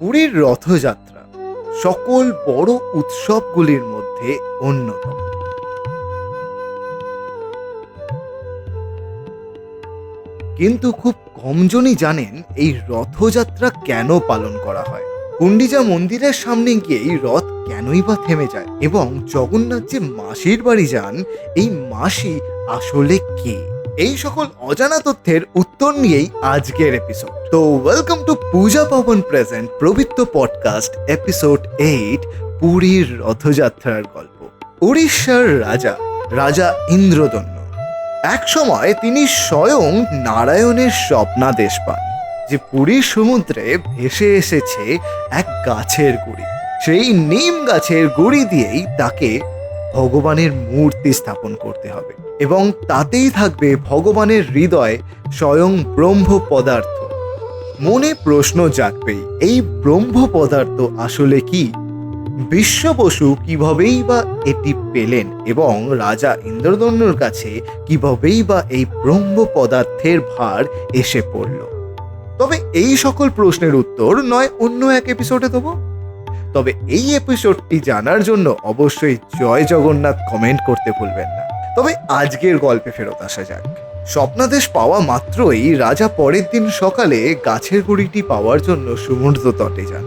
পুরীর রথযাত্রা সকল বড় উৎসবগুলির মধ্যে অন্যতম। কিন্তু খুব কমজনই জানেন এই রথযাত্রা কেন পালন করা হয়। কুণ্ডিজা মন্দিরের সামনে গিয়েই রথ কেনই বা থেমে যায় এবং জগন্নাথ যে মাসির বাড়ি যান, এই মাসি আসলে কে? এই সকল অজানা তথ্যের উত্তর নিয়েই আজকের এপিসোড তো welcome to Puja Pawan present প্রবৃত্ত পডকাস্ট এপিসোড এইট পুরীর রথযাত্রার গল্প। উড়িষ্যার রাজা রাজা ইন্দ্রদন্য এক সময় তিনি স্বয়ং নারায়ণের স্বপ্নাদেশ পান, যে পুরীর সমুদ্রে ভেসে এসেছে এক গাছের গুড়ি। সেই নিম গাছের গুড়ি দিয়েই তাকে ভগবানের মূর্তি স্থাপন করতে হবে। এবং তাতেই থাকবে ভগবানের হৃদয় স্বয়ং ব্রহ্ম পদার্থ মনে প্রশ্ন জাগবেই, এই ব্রহ্ম পদার্থ আসলে কি? বিশ্ব বসু কিভাবেই বা এটি পেলেন এবং রাজা ইন্দ্রদন্যর কাছে কিভাবেই বা এই ব্রহ্ম পদার্থের ভার এসে পড়ল? তবে এই সকল প্রশ্নের উত্তর নয়, অন্য এক এপিসোডে দেবো। তবে এই এপিসোডটি জানার জন্য অবশ্যই জয় জগন্নাথ কমেন্ট করতে ভুলবেন না। তবে আজকের গল্পে ফেরত আসা যাক। স্বপ্নাদেশ পাওয়া মাত্রই রাজা পরের দিন সকালে গাছের গুড়িটি পাওয়ার জন্য সমুদ্র তটে যান।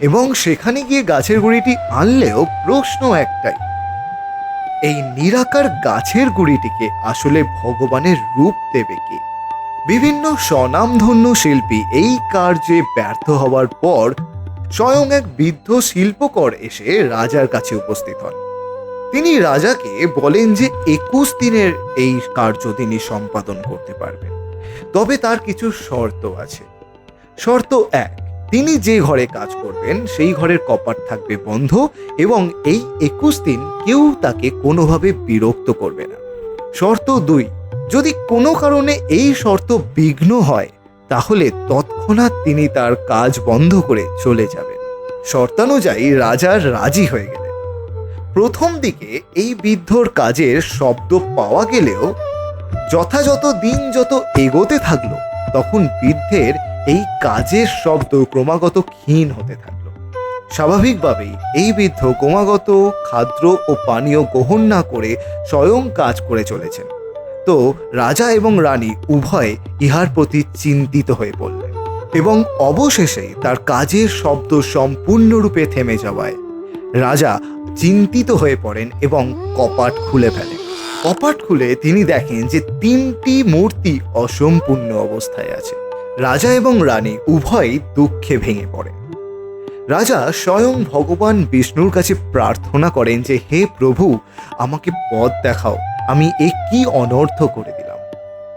এবং সেখানে গিয়ে গাছের গুড়িটি আনলেও প্রশ্ন একটাই, এই নিরাকার গাছের গুড়িটিকে আসলে ভগবানের রূপ দেবে কে? বিভিন্ন স্বনামধন্য শিল্পী এই কার্যে ব্যর্থ হওয়ার পর স্বয়ং এক বৃদ্ধ শিল্পকর এসে রাজার কাছে উপস্থিত হন। তিনি রাজাকে বলেন যে একুশ দিনের এই কার্য তিনি সম্পাদন করতে পারবেন। তবে তার কিছু শর্ত আছে। শর্ত এক, তিনি যে ঘরে কাজ করবেন, সেই ঘরের কপাট থাকবে বন্ধ এবং এই একুশ দিন কেউ তাকে কোনোভাবে বিরক্ত করবে না। শর্ত দুই, যদি কোনো কারণে এই শর্ত বিঘ্ন হয় তাহলে তৎক্ষণাৎ তিনি তার কাজ বন্ধ করে চলে যাবেন। শর্তানুযায়ী রাজার রাজি হয়ে গেলেন। প্রথম দিকে এই বৃদ্ধর কাজের শব্দ পাওয়া গেলেও যথাযথ দিন যত এগোতে থাকল, তখন বৃদ্ধের এই কাজের শব্দ ক্রমাগত ক্ষীণ হতে থাকল। স্বাভাবিকভাবেই এই বৃদ্ধ ক্রমাগত খাদ্য ও পানীয় গ্রহণ না করে স্বয়ং কাজ করে চলেছেন। তো রাজা এবং রানী উভয় ইহার প্রতি চিন্তিত হয়ে পড়লেন এবং অবশেষে তার কাজের শব্দ সম্পূর্ণরূপে থেমে যাওয়ায় রাজা চিন্তিত হয়ে পড়েন এবং কপাট খুলে ফেলেন। কপাট খুলে তিনি দেখেন যে তিনটি মূর্তি অসম্পূর্ণ অবস্থায় আছে। রাজা এবং রানী উভয়ই দুঃখে ভেঙে পড়েন। রাজা স্বয়ং ভগবান বিষ্ণুর কাছে প্রার্থনা করেন যে, হে প্রভু, আমাকে পথ দেখাও। আমি এ কি অনর্থ করে দিলাম?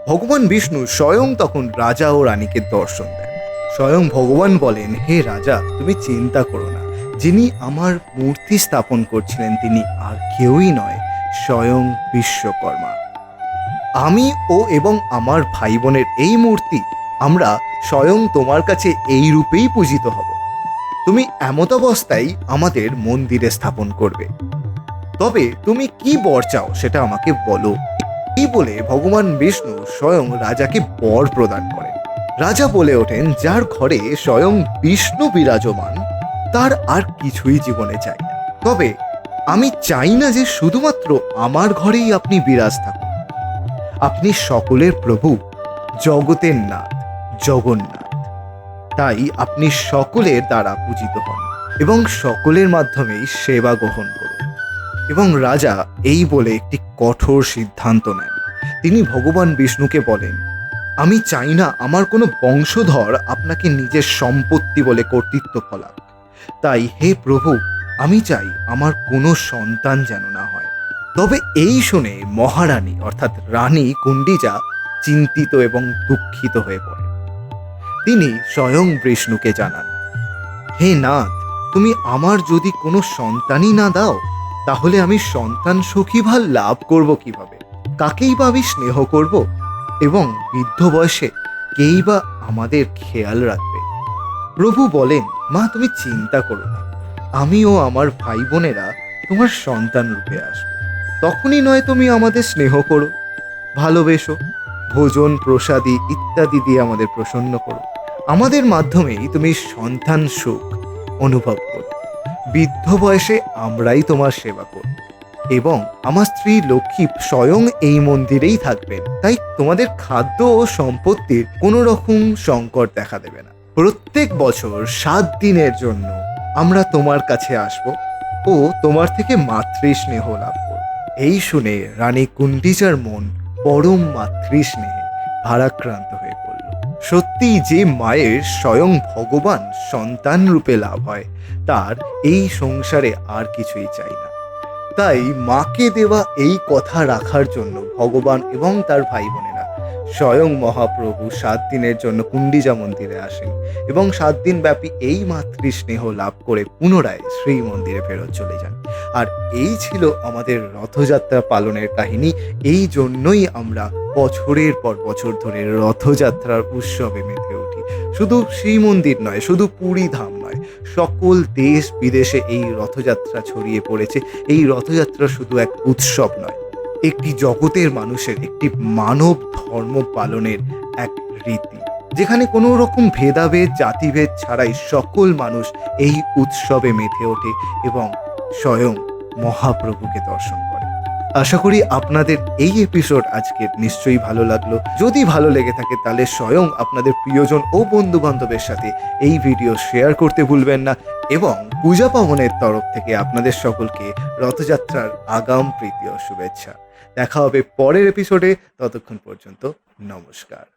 ভগবান বিষ্ণু স্বয়ং তখন রাজা ও রানীকে দর্শন দেন। স্বয়ং ভগবান বলেন, হে রাজা, তুমি চিন্তা করো না। যিনি আমার মূর্তি স্থাপন করছিলেন, তিনি আর কেউই নয়, স্বয়ং বিশ্বকর্মা। আমি ও এবং আমার ভাই বোনের এই মূর্তি, আমরা স্বয়ং তোমার কাছে এই রূপেই পূজিত হব। তুমি এমতাবস্থায় আমাদের মন্দিরে স্থাপন করবে। তবে তুমি কি বর চাও সেটা আমাকে বলো। এই বলে ভগবান বিষ্ণু স্বয়ং রাজাকে বর প্রদান করেন রাজা বলে ওঠেন, যার ঘরে স্বয়ং বিষ্ণু বিরাজমান, তার আর কিছুই জীবনে চাই না। তবে আমি চাই না যে শুধুমাত্র আমার ঘরেই আপনি বিরাজ থাকুন। আপনি সকলের প্রভু, জগতের নাথ, জগন্নাথ। তাই আপনি সকলের দ্বারা পূজিত হন এবং সকলের মাধ্যমেই সেবা গ্রহণ করুন। এবং রাজা এই বলে একটি কঠোর সিদ্ধান্ত নেন। তিনি ভগবান বিষ্ণুকে বলেন, আমি চাই না আমার কোনো বংশধর আপনাকে নিজের সম্পত্তি বলে কর্তৃত্ব ফলাক তাই হে প্রভু, আমি চাই আমার কোনো সন্তান যেন না হয়। তবে এই শুনে মহারানী, অর্থাৎ রানী কুণ্ডিজা চিন্তিত এবং দুঃখিত হয়ে পড়ে। তিনি স্বয়ং বিষ্ণুকে জানান, হে নাথ, তুমি আমার যদি কোনো সন্তানই না দাও তাহলে আমি সন্তান সখীভাল লাভ করব কীভাবে? কাকেই বা আমি স্নেহ করব? এবং বৃদ্ধ বয়সে কেই বা আমাদের খেয়াল রাখবে? প্রভু বলেন, মা, তুমি চিন্তা করো না। আমি ও আমার ভাই বোনেরা তোমার সন্তান রূপে আসবে। তখনই নয় তুমি আমাদের স্নেহ করো। ভালোবেসো, ভোজন, প্রসাদী ইত্যাদি দিয়ে আমাদের প্রসন্ন করো। আমাদের মাধ্যমেই তুমি সন্তান সুখ অনুভব করো বৃদ্ধ বয়সে আমরাই তোমার সেবা করব এবং আমার স্ত্রী লক্ষ্মী স্বয়ং এই মন্দিরেই থাকবেন। তাই তোমাদের খাদ্য ও সম্পত্তির কোনো রকম সংকট দেখা দেবে না। প্রত্যেক বছর সাত দিনের জন্য আমরা তোমার কাছে আসব ও তোমার থেকে মাতৃস্নেহ লাভ করব। এই শুনে রানী কুণ্ডিজার মন পরম মাতৃস্নেহে ভারাক্রান্ত হয়ে পড়ল সত্যি যে মায়ের স্বয়ং ভগবান সন্তান রূপে লাভ হয়, তার এই সংসারে আর কিছুই চাই না। তাই মাকে দেওয়া এই কথা রাখার জন্য ভগবান এবং তার ভাই বোনেরা স্বয়ং মহাপ্রভু সাত দিনের জন্য কুণ্ডিজা মন্দিরে আসেন এবং সাত দিন ব্যাপী এই মাতৃস্নেহ লাভ করে পুনরায় শ্রী মন্দিরে ফেরত চলে যান। আর এই ছিল আমাদের রথযাত্রা পালনের কাহিনী। এই জন্যই আমরা বছরের পর বছর ধরে রথযাত্রার উৎসবে মেতে উঠি। শুধু শ্রীমন্দির নয়, শুধু পুরী ধাম নয়, সকল দেশ বিদেশে এই রথযাত্রা ছড়িয়ে পড়েছে। এই রথযাত্রা শুধু এক উৎসব নয় একটি জগতের মানুষের, একটি মানব ধর্ম পালনের এক রীতি। যেখানে কোনো রকম ভেদাভেদ, জাতিভেদ ছাড়াই সকল মানুষ এই উৎসবে মেতে ওঠে এবং স্বয়ং মহাপ্রভুকে দর্শন করে। আশা করি আপনাদের এই এপিসোড আজকের নিশ্চয়ই ভালো লাগল। যদি ভালো লেগে থাকে, তাহলে স্বয়ং আপনাদের প্রিয়জন ও বন্ধু বান্ধবের সাথে এই ভিডিও শেয়ার করতে ভুলবেন না এবং পূজা পাবনের তরফ থেকে আপনাদের সকলকে রথযাত্রার আগাম প্রীতি ও শুভেচ্ছা। দেখা হবে পরের এপিসোডে ততক্ষণ পর্যন্ত নমস্কার।